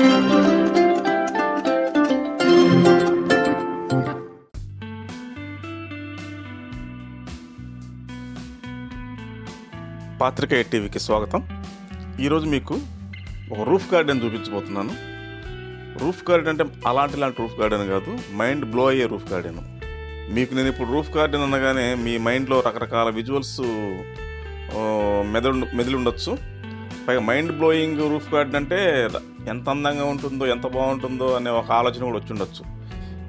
పాత్రికేయ టీవీకి స్వాగతం. ఈరోజు మీకు ఒక రూఫ్ గార్డెన్ చూపించబోతున్నాను. రూఫ్ గార్డెన్ అంటే అలాంటి లాంటి రూఫ్ గార్డెన్ కాదు మైండ్ బ్లో అయ్యే రూఫ్ గార్డెన్. మీకు నేను ఇప్పుడు రూఫ్ గార్డెన్ అనగానే మీ మైండ్లో రకరకాల విజువల్స్ మెదడు మెదిలి ఉండొచ్చు. పైగా మైండ్ బ్లోయింగ్ రూఫ్ గార్డెన్ అంటే ఎంత అందంగా ఉంటుందో ఎంత బాగుంటుందో అనే ఒక ఆలోచన కూడా వచ్చి ఉండొచ్చు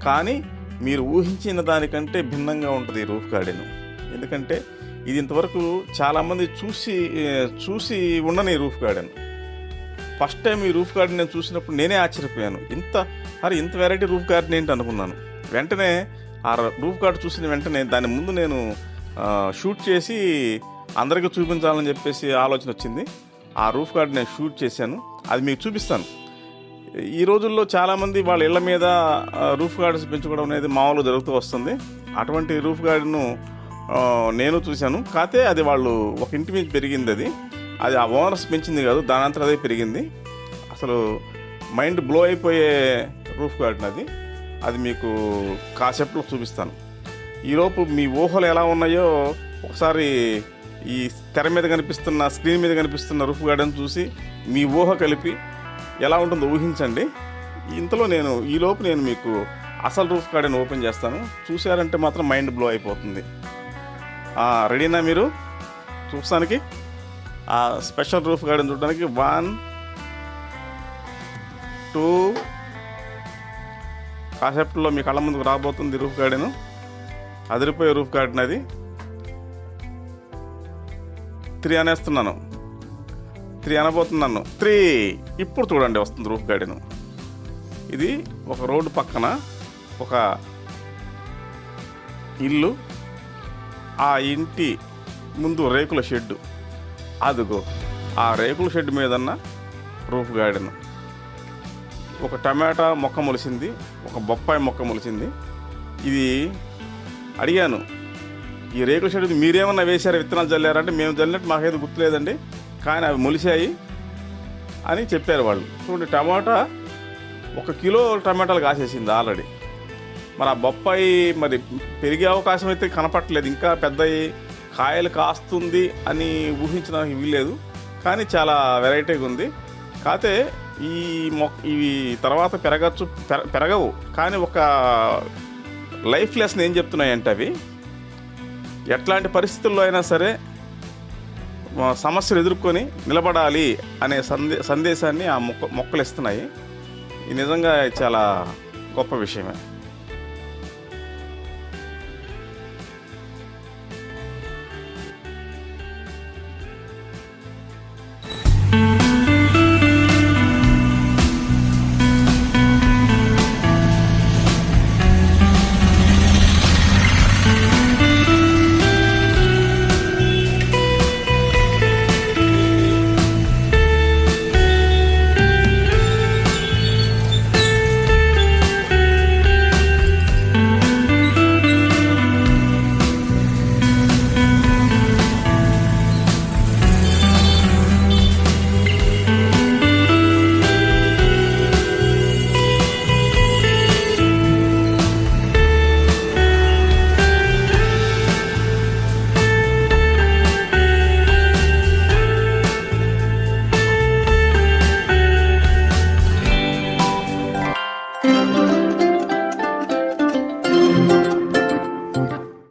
కానీ మీరు ఊహించిన దానికంటే భిన్నంగా ఉంటుంది ఈ రూఫ్ గార్డెన్. ఎందుకంటే ఇది ఇంతవరకు చాలామంది చూసి చూసి ఉండని రూఫ్ గార్డెన్. ఫస్ట్ టైం ఈ రూఫ్ గార్డెన్ నేను చూసినప్పుడు నేనే ఆశ్చర్యపోయాను. ఇంత అరే ఇంత వెరైటీ రూఫ్ గార్డెన్ ఏంటి అనుకున్నాను. వెంటనే ఆ రూఫ్ గార్డెన్ చూసిన వెంటనే దాని ముందు నేను షూట్ చేసి అందరికీ చూపించాలని చెప్పేసి ఆలోచన వచ్చింది. ఆ రూఫ్ గార్డెన్ నేను షూట్ చేశాను. అది మీకు చూపిస్తాను. ఈ రోజుల్లో చాలామంది వాళ్ళ ఇళ్ళ మీద రూఫ్ గార్డెన్స్ పెంచుకోవడం అనేది మామూలు జరుగుతూ వస్తుంది. అటువంటి రూఫ్ గార్డెన్ను నేను చూశాను. కాకపోతే అది వాళ్ళు ఒక ఇంటి మీద పెరిగింది అది. అది ఆ ఓనర్స్ పెంచింది కాదు దాని అంతా అదే పెరిగింది. అసలు మైండ్ బ్లో అయిపోయే రూఫ్ గార్డెన్ అది. అది మీకు కాసేపులో చూపిస్తాను. ఈలోపు మీ ఊహలు ఎలా ఉన్నాయో ఒకసారి ఈ తెర మీద కనిపిస్తున్న స్క్రీన్ మీద కనిపిస్తున్న రూఫ్ గార్డెన్ చూసి మీ ఊహ కలిపి ఎలా ఉంటుందో ఊహించండి. ఇంతలో నేను ఈలోపు నేను మీకు అసలు రూఫ్ గార్డెన్ ఓపెన్ చేస్తాను. చూశారంటే మాత్రం మైండ్ బ్లో అయిపోతుంది. ఆ, రెడీనా మీరు? చూసానికి ఆ స్పెషల్ రూఫ్ గార్డెన్ చూడడానికి వన్ టూ కాసేపట్లో మీ కళ్ళ ముందుకు రాబోతుంది రూఫ్ గార్డెన్. అదిరిపోయే రూఫ్ గార్డెన్ అది. త్రీ అనేస్తున్నాను. త్రీ అనబోతున్నాను. త్రీ. ఇప్పుడు చూడండి వస్తుంది రూఫ్ గార్డెను ఇది ఒక రోడ్డు పక్కన ఒక ఇల్లు ఆ ఇంటి ముందు రేకుల షెడ్డు. అదిగో ఆ రేకుల షెడ్ మీదన్న రూఫ్ గార్డెన్ ఒక టమాటా మొక్క మొలిసింది ఒక బొప్పాయి మొక్క మొలిసింది. ఇది అడిగాను ఈ రేకుల షెడ్ మీరేమన్నా వేశారు? విత్తనాలు చల్లారంటే మేము చల్లినట్టు మాకైతే గుర్తులేదండి. కానీ అవి మొలిసాయి అని చెప్పారు వాళ్ళు. చూడండి టమాటా ఒక కిలో టమాటాలు కాసేసింది ఆల్రెడీ. మరి ఆ బొప్పాయి మరి పెరిగే అవకాశం అయితే కనపట్టలేదు ఇంకా పెద్దయి కాయలు కాస్తుంది అని ఊహించడానికి వీల్లేదు. కానీ చాలా వెరైటీగా ఉంది. కాకపోతే ఈ మొక్క ఇవి తర్వాత పెరగచ్చు పెరగవు. కానీ ఒక లైఫ్ లెసన్ ఏం చెప్తున్నాయంటే అవి ఎట్లాంటి పరిస్థితుల్లో అయినా సరే సమస్యలు ఎదుర్కొని నిలబడాలి అనే సందే సందేశాన్ని ఆ మొక్క మొక్కలు ఇస్తున్నాయి. ఇది నిజంగా చాలా గొప్ప విషయమే.